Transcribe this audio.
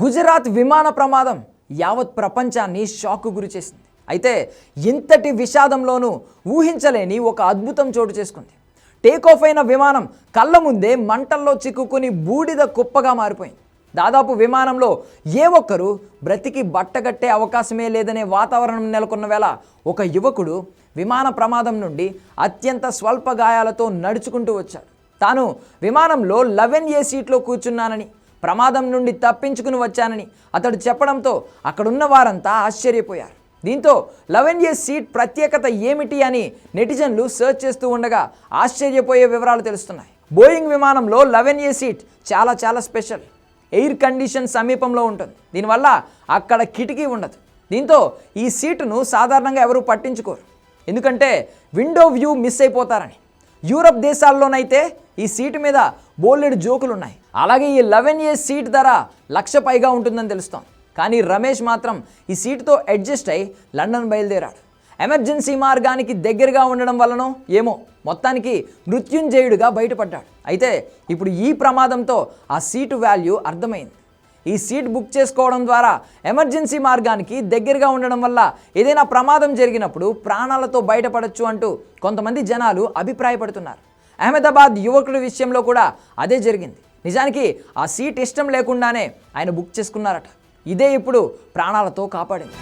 గుజరాత్ విమాన ప్రమాదం యావత్ ప్రపంచాన్ని షాక్ గురి చేసింది. అయితే ఇంతటి విషాదంలోనూ ఊహించలేని ఒక అద్భుతం చోటు చేసుకుంది. టేక్ ఆఫ్ అయిన విమానం కళ్ళ ముందే మంటల్లో చిక్కుకుని బూడిద కుప్పగా మారిపోయింది. దాదాపు విమానంలో ఏ ఒక్కరు బ్రతికి బట్టగట్టే అవకాశమే లేదనే వాతావరణం నెలకొన్న వేళ ఒక యువకుడు విమాన ప్రమాదం నుండి అత్యంత స్వల్ప గాయాలతో నడుచుకుంటూ వచ్చాడు. తాను విమానంలో లెవెన్ ఏ సీట్లో కూర్చున్నానని ప్రమాదం నుండి తప్పించుకుని వచ్చానని అతడు చెప్పడంతో అక్కడున్న వారంతా ఆశ్చర్యపోయారు. దీంతో లెవెన్ సీట్ ప్రత్యేకత ఏమిటి అని నెటిజన్లు సెర్చ్ చేస్తూ ఉండగా ఆశ్చర్యపోయే వివరాలు తెలుస్తున్నాయి. బోయింగ్ విమానంలో లవెన్యే సీట్ చాలా చాలా స్పెషల్. ఎయిర్ కండిషన్ సమీపంలో ఉంటుంది. దీనివల్ల అక్కడ కిటికీ ఉండదు. దీంతో ఈ సీటును సాధారణంగా ఎవరూ పట్టించుకోరు. ఎందుకంటే విండో వ్యూ మిస్ అయిపోతారని. యూరప్ దేశాల్లోనైతే ఈ సీటు మీద బోలెడు జోకులు ఉన్నాయి అలాగే ఈ లెవెన్ ఏ సీట్ ధర లక్ష పైగా ఉంటుందని తెలుస్తాం కానీ రమేష్ మాత్రం ఈ సీటుతో అడ్జస్ట్ అయి లండన్ బయలుదేరాడు. ఎమర్జెన్సీ మార్గానికి దగ్గరగా ఉండడం వల్లనో ఏమో మొత్తానికి మృత్యుంజయుడిగా బయటపడ్డాడు. అయితే ఇప్పుడు ఈ ప్రమాదంతో ఆ సీటు వాల్యూ అర్థమైంది. ఈ సీట్ బుక్ చేసుకోవడం ద్వారా ఎమర్జెన్సీ మార్గానికి దగ్గరగా ఉండడం వల్ల ఏదైనా ప్రమాదం జరిగినప్పుడు ప్రాణాలతో బయటపడొచ్చు అంటూ కొంతమంది జనాలు అభిప్రాయపడుతున్నారు. అహ్మదాబాద్ యువకుడి విషయంలో కూడా అదే జరిగింది. నిజానికి ఆ సీట్ ఇష్టం లేకుండానే ఆయన బుక్ చేసుకున్నారట. ఇదే ఇప్పుడు ప్రాణాలతో కాపాడింది.